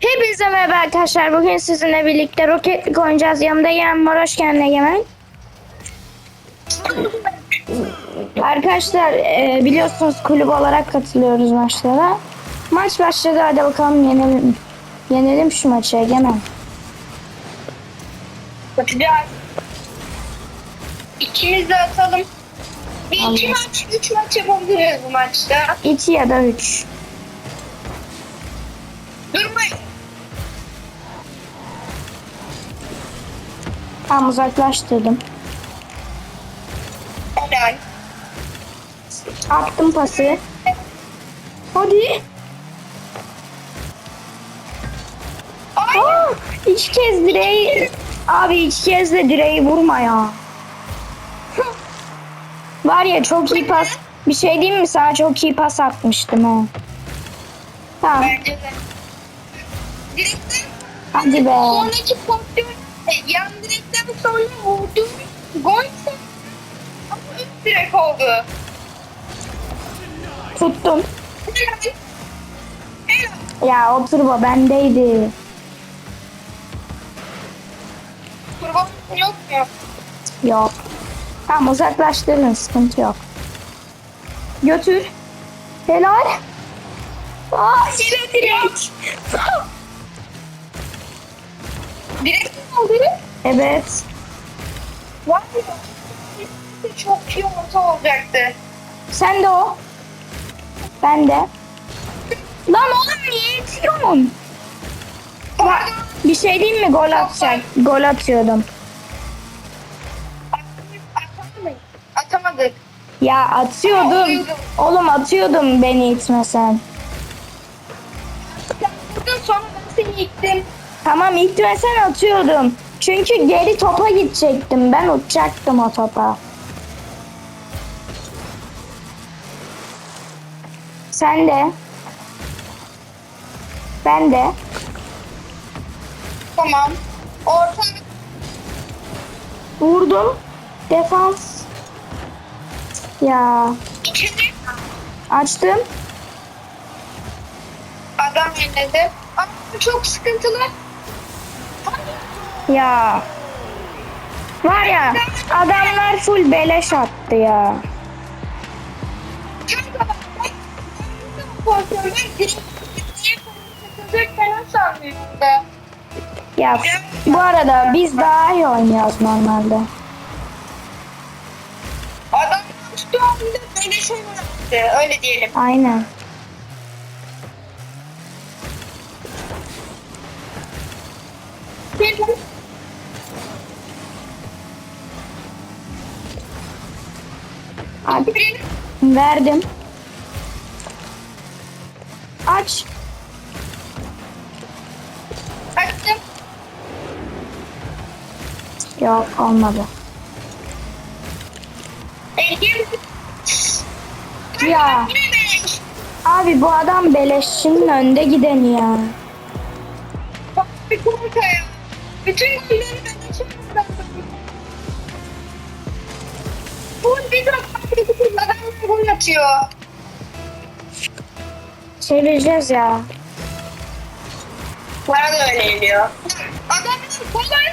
Hepinize merhaba arkadaşlar. Bugün sizinle birlikte Rocket League oynayacağız. Yanımda Yemen var. Hoş geldin Egemen. Arkadaşlar e, biliyorsunuz kulüp olarak katılıyoruz maçlara. Maç başladı. Hadi bakalım yenelim. Yenelim şu maçı Egemen. Bakacağız. İkimiz de atalım. Bir iki maç, üç maç yapabiliriz bu maçta. 2 ya da 3. Tam uzaklaştırdım. Helal. Attım pası. Hadi. Ay, Aa, iki kez direği abi iki kez de direği vurma ya. Var ya çok iyi pas. Bir şey diyeyim mi sana çok iyi pas atmıştım ha. Tamam bence de. Direkten hadi be. sonraki e, yan direkten sonra vurduğum gol ama üst direk oldu. Tuttum. Helal. Helal. Ya o turbo bendeydi. Kurban yok mu? Yok. Tamam uzaklaştırın sıkıntı yok. Götür. Helal. Aa yine direk. Direkt mi oldu? Evet. Var ya. Çok iyi orta olacaktı. Sen de o. Ben de. Lan oğlum niye itiyorsun? Pardon. Bir şey diyeyim mi? Gol atacak. Gol atıyordum. Atamadık. Atamadık. Ya atıyordum. Oğlum atıyordum beni itmesen. Sen vurdun sonra ben seni yıktım. Tamam itmesen atıyordum. Çünkü geri topa gidecektim. Ben uçacaktım o topa. Sen de. Ben de. Tamam. Orta Vurdum. Defans. Ya. içinde Açtım. adam yeniledi. Ama çok sıkıntılı. Ya. Var ya adamlar full beleş attı ya. Ya bu arada biz daha iyi oynuyoruz normalde. Adam tuttuğu anda böyle şey. Öyle diyelim. Aynen. Verdim. Aç. açtım. Yok olmadı. Elgin. Ya abi bu adam beleşçinin önde gideni ya. Bak bir korka ya. Bütün açıyorum. Bu bir dakika adam gol atıyor. Çevireceğiz ya. Bana da öyle geliyor. Adamlar kolay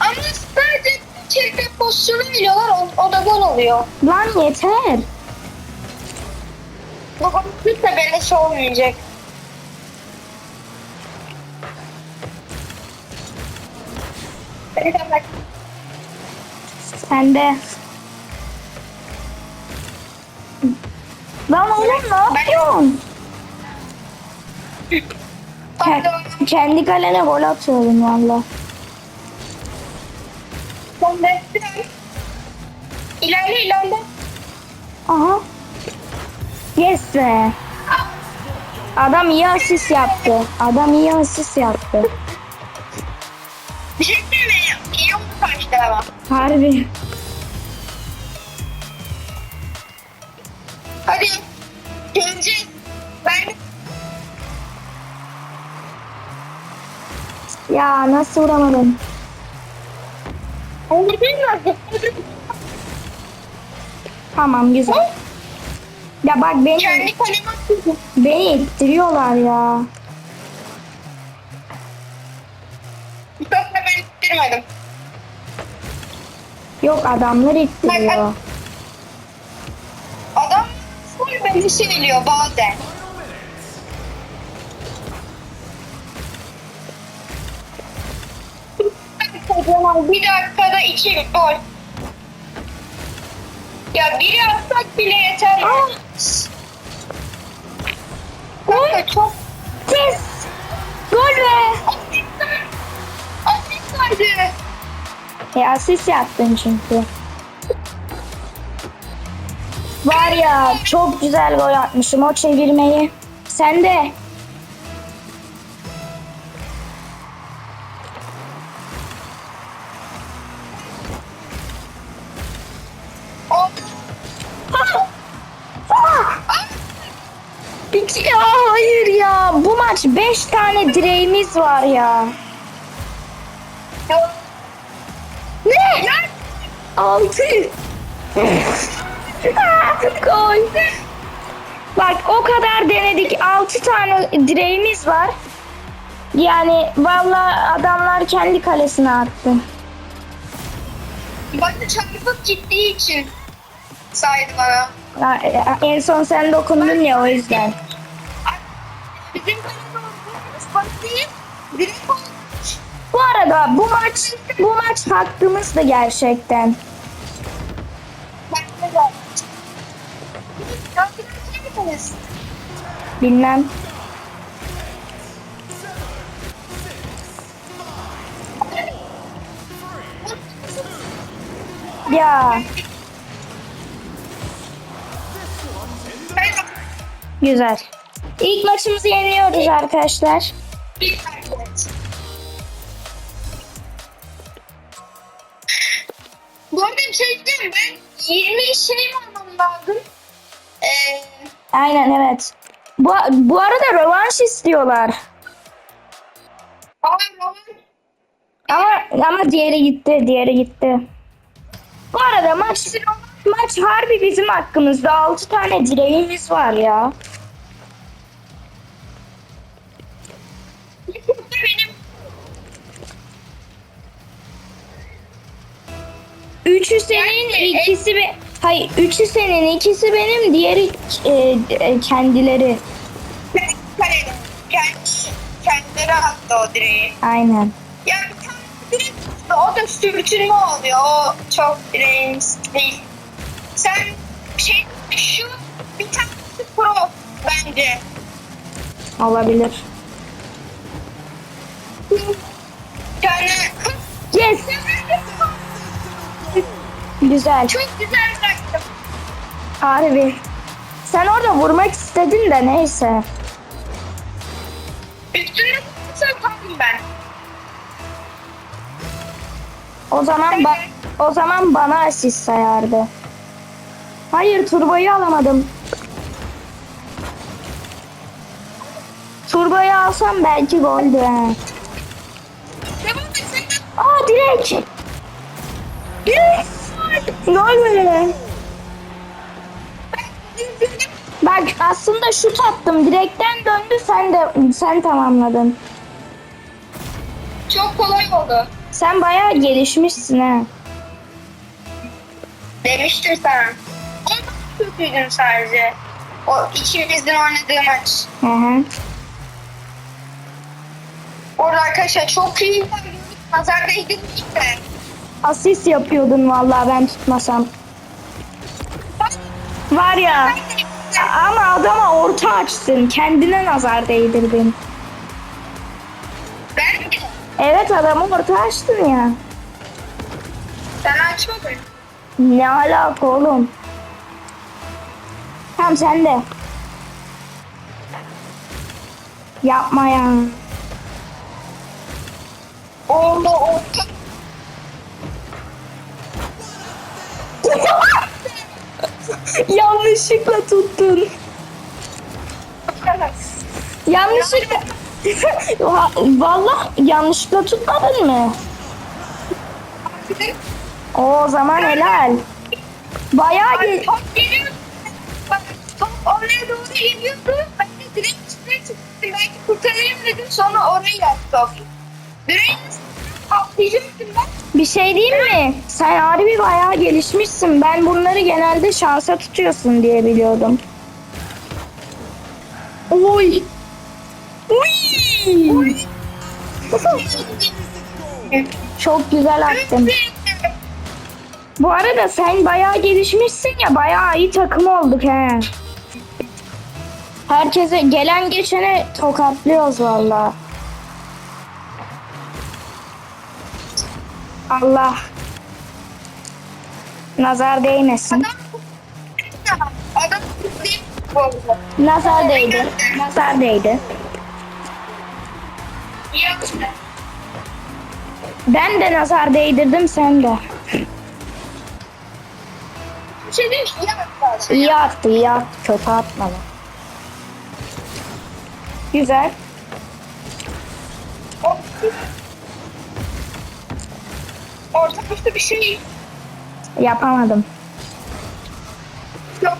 ama sadece bir çirkin pozisyonu veriyorlar o, o da gol oluyor. Lan yeter. Bu hiç de beleş olmayacak. Hadi bak. Sen de. Lan oğlum ne yapıyorsun? Pardon. Ke- kendi kalene gol atıyordum valla. Destek. İlerle ilerle. Aha. Yes be. Adam iyi asist yaptı. Adam iyi asist yaptı. Bir şey söyleyeyim? İyi oldu kaçtı ama. Harbi. Hadi. Göreceğiz. Ben Ya nasıl vuramadım? Değil mi? Tamam güzel. Ya bak beni, Kendi kaleme beni ittiriyorlar ya. ittirmedim. Yok adamlar ittiriyor full beni seviliyor bazen. Bir dakikada iki gol. Ya biri atsak bile yeter. Aa! Kanka çok Pis! Gol be! Asist vardı. E asist yaptın çünkü. Var ya çok güzel gol atmışım o çevirmeyi. Sen de. Peki ya hayır ya. Bu maç 5 tane direğimiz var ya. Ne? 6. Gol. Bak o kadar denedik. 6 tane direğimiz var. Yani vallahi adamlar kendi kalesine attı. bana çarpıp gittiği için saydı bana. Ha, En son sen dokundun ya o yüzden. Bizim değil. Direkt. Bu arada bu maç bu maç hakkımızdı gerçekten. Ben de geldim. Gördüğünüz misiniz? Bilmem. Ya güzel. İlk maçımızı yeniyoruz arkadaşlar. Bu arada bir şey diyeyim ben 20 şey mi almam lazım? Ee, Aynen evet. Bu, bu arada rövanş istiyorlar. Ama ama diğeri gitti, diğeri gitti. Bu arada maç maç harbi bizim hakkımızda. 6 tane direğimiz var ya. benim Üçü senin, ikisi be Hayır, üçü senin, ikisi benim, diğeri e, e, kendileri. Kendi, kendileri attı o direği. Aynen. Ya bir tane direkt attı. O da sürtünme oluyor. O çok direğimiz değil. Sen şey şu bir tanesi pro bence. Olabilir. Yani Yes. Güzel. çok güzel bıraktım. Harbi. Sen orada vurmak istedin de neyse. Üstüne satardım ben. O zaman ba- o zaman bana asist sayardı. Hayır turboyu alamadım. Turboyu alsam belki goldü. Aa direkt. Gol mü? Bak aslında şut attım. Direkten döndü sen de sen tamamladın. Çok kolay oldu. Sen bayağı gelişmişsin ha. Demiştim sana. Ondan kötüydüm sadece. O ikimizin oynadığı maç. Hı hı. Orada arkadaşlar çok iyi. Nazar değdirdik de. Asist yapıyordun vallahi ben tutmasam. Var ya ama adama orta açtın. Kendine nazar değdirdin. Ben mi? Evet adamı orta açtın ya. Sen açmadın. Ne alaka oğlum? Tamam sen de. Yapma ya. Oldu orta. Yanlışlıkla tuttun. Yanlışlıkla. Va- Vallahi yanlışlıkla tutmadın mı? O zaman helal. Bayağı Ay, ge- top geliyor. Bak top oraya doğru geliyordu. Ben de direkt çıktım. Belki kurtarayım dedim. Sonra oraya yaptı top. Direğin atlayacaktım ben. Bir şey diyeyim mi? Sen harbi bayağı gelişmişsin. Ben bunları genelde şansa tutuyorsun diye biliyordum. Oy. Uy. Çok güzel attın. Bu arada sen bayağı gelişmişsin ya. Bayağı iyi takım olduk he. Herkese gelen geçene tokatlıyoruz valla. Allah. Nazar değmesin. Adam adam değil bu arada. Nazar değdi. Nazar değdi. Ben de nazar değdirdim sen de. Bir şey değil mi? İyi attı, iyi attı. Kötü atmadı. Güzel. Ortalıkta bir şey Yapamadım. yok.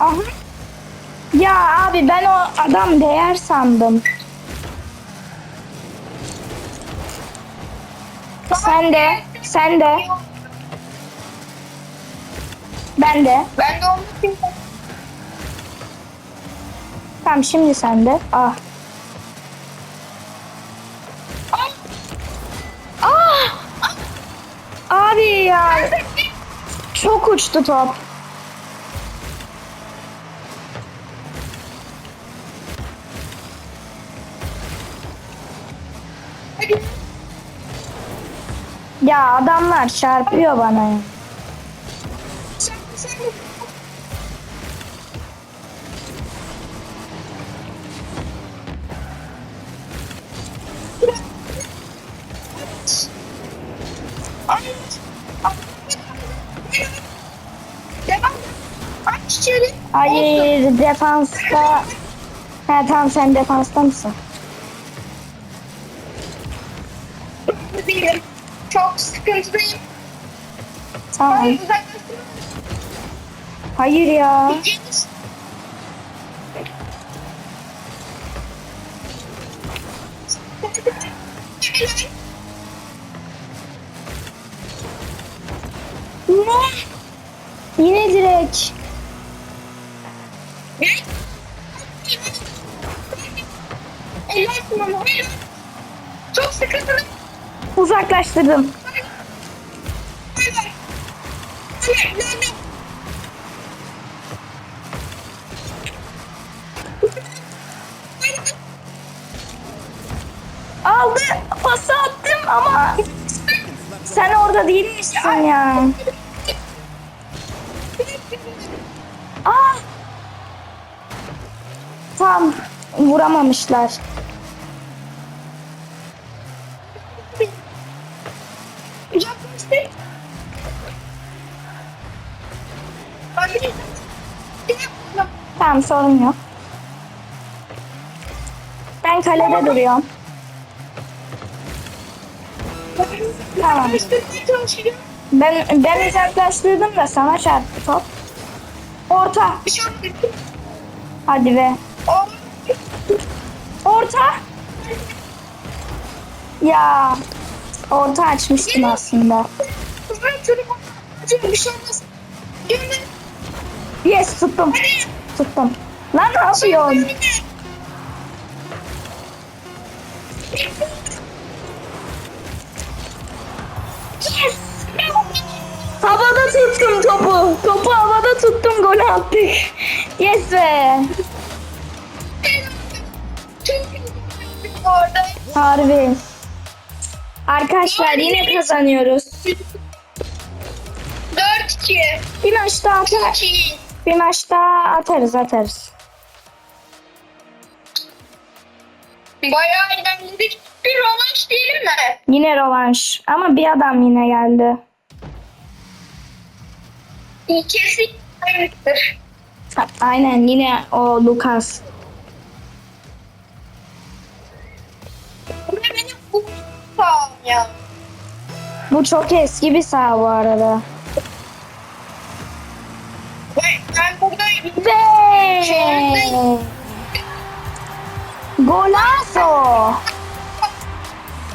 Aha. Ya abi ben o adam değer sandım. Sen de, sen de, ben de. Ben de onu kim? Tamam şimdi sen de. Ah. Ah! Abi ya çok uçtu top. Ya adamlar çarpıyor bana ya. Defansta. Ha tamam sen defansta mısın? Değilim. Çok sıkıntılıyım. Tamam. Hayır ya. Ne? Yine direkt. Çok sıkıntılı. Uzaklaştırdım. Aldı. Pası attım ama. Sen orada değilmişsin ya. Aa. Tam vuramamışlar. Uzaklaştır. Hadi. Tamam sorun yok. Ben kalede duruyorum. Tamam. Ben ben uzaklaştırdım da sana çarptı top. Orta. Hadi be. Orta. Ya. Orta açmıştım aslında. Ben çocuk. Bir şey olmaz. Yes tuttum. Tuttum. Lan ne yapıyorsun? Yes. Havada tuttum topu. Topu havada tuttum gol attık. Yes be. Harbi. Arkadaşlar yine kazanıyoruz. 4-2. Bir maç daha atar. 2. Bir maç daha atarız atarız. Bayağı eğlendik. Bir rövanş diyelim mi? Yine rövanş. Ama bir adam yine geldi. Kesin aynıdır. Aynen yine o Lucas. Sağım ya. Bu çok eski bir saha bu arada. Vay Ve Golazo.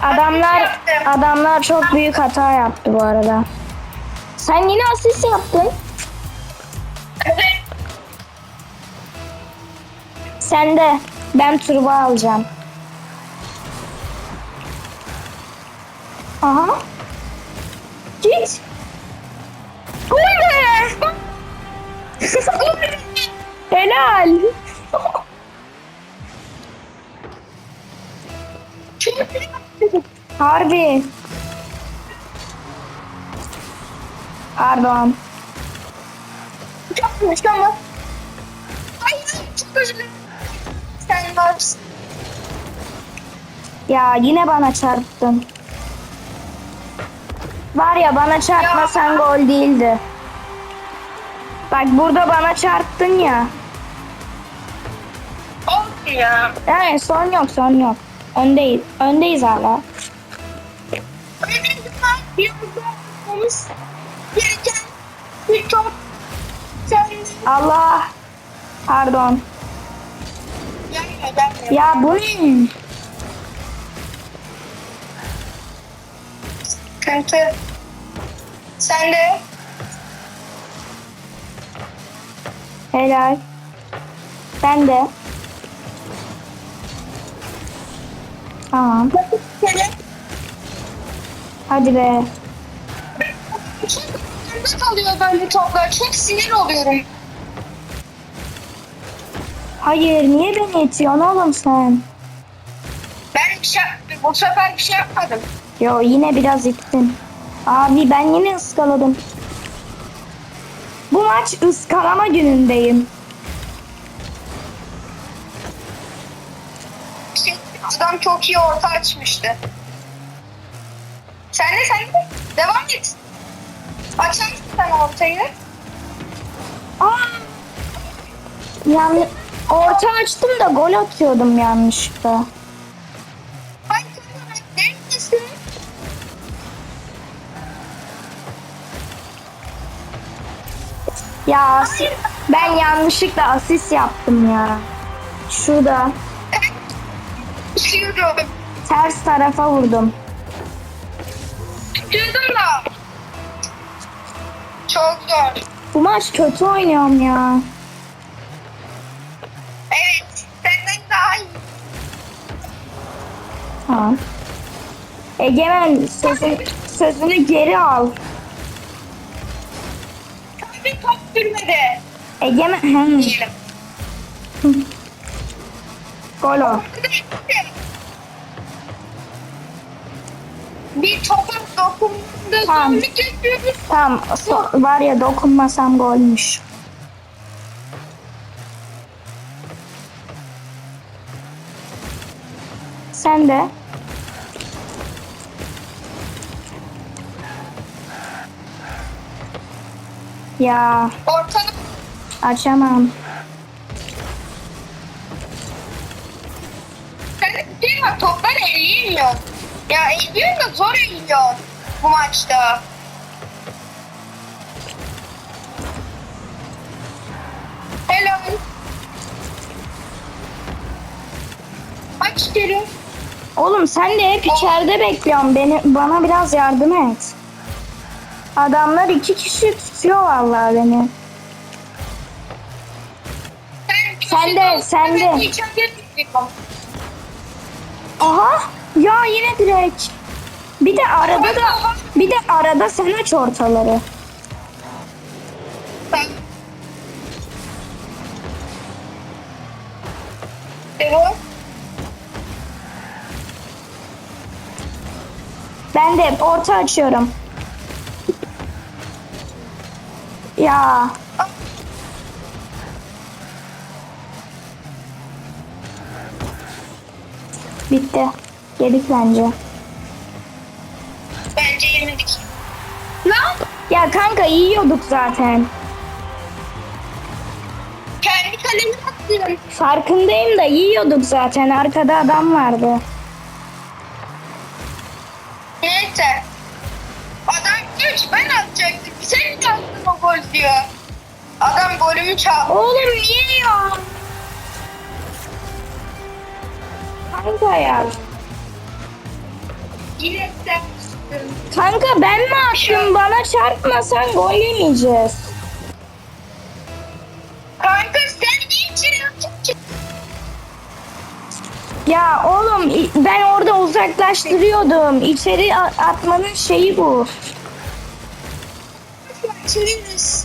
Adamlar adamlar çok büyük hata yaptı bu arada. Sen yine asist yaptın. Sen de. Ben turbo alacağım. Aha. Git. Bu ne? Helal. Harbi. Pardon. Çok konuştu ama. Hayır çok. Sen varsın. Ya yine bana çarptın. Var ya bana çarpmasan gol değildi. Bak burada bana çarptın ya. Oldu ya. Yani son yok son yok. Öndeyiz. Öndeyiz hala. Allah. Pardon. Ya bu ne? Sıkıntı. Sen de Helal. Ben de. Tamam. Hadi be. çok kalıyor böyle toplar. Çok sinir oluyorum. Hayır niye beni itiyorsun oğlum sen? Ben bir şey, bu sefer bir şey yapmadım. Yo yine biraz ittin. Abi ben yine ıskaladım. Bu maç ıskalama günündeyim. Adam çok iyi orta açmıştı. Sen de sen de devam et. Açar mısın sen ortayı? Aa! Yani orta açtım da gol atıyordum yanlışlıkla. Ya ben yanlışlıkla asist yaptım ya. Şurada Düşüyorum. ters tarafa vurdum. Düşürdüm da. Çok zor. Bu maç kötü oynuyorum ya. Evet. Senden daha iyi. Tamam. Egemen sözünü, sözünü geri al. Top sürmedi. Egemen hem Diyelim. gol o. Bir topa dokunduğunda Tamam. yapıyoruz. Tamam so- var ya dokunmasam golmüş. Sen de. Ya Ortanı açamam. değil mi? Toplar eğilmiyor. Ya eğiliyor da zor eğiliyor bu maçta. Helal. Aç geri. Oğlum sen de hep içeride bekliyorsun. Beni, bana biraz yardım et. Adamlar iki kişi tutuyor vallahi beni. Sen, de, sen de. Aha ya yine direkt. Bir de arada da bir de arada sen aç ortaları. Devam. Ben de orta açıyorum. Ya bitti. Yedik bence. Bence yenildik. Lan Ya kanka yiyorduk zaten. kendi kalemi attım. Farkındayım da yiyorduk zaten. Arkada adam vardı. Diyor. Adam golümü çaldı. Oğlum niye ya? Kanka ya. Yine sen. Kanka ben mi attım? Bana çarpmasan gol yemeyeceğiz. Kanka sen ki? Ya oğlum ben orada uzaklaştırıyordum. İçeri atmanın şeyi bu. Çeviririz.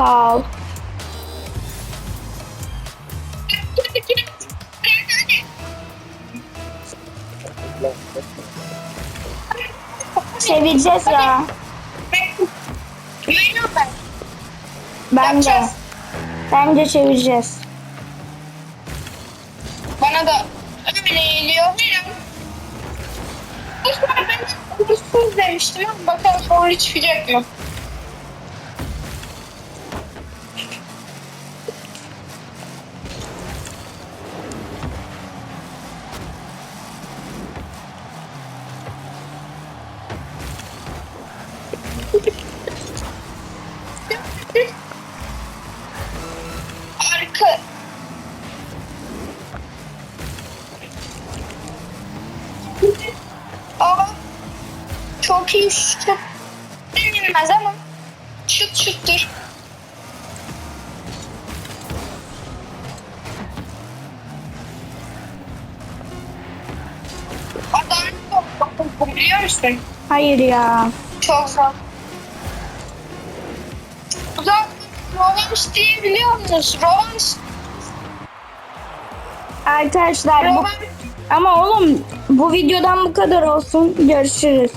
Sağ ol. Seveceğiz ya. Bence. Bence çevireceğiz. Bana da öyle geliyor. Sefer ben demiştim ama bakalım doğru çıkacak mı? Arka. Aa, çok iyi şut. Denilmez ama şut şuttur. Adam çok biliyor musun? Hayır ya. Çok zor. Rövanş diye biliyor musunuz? Rövanş. Arkadaşlar bu, ama oğlum bu videodan bu kadar olsun. Görüşürüz.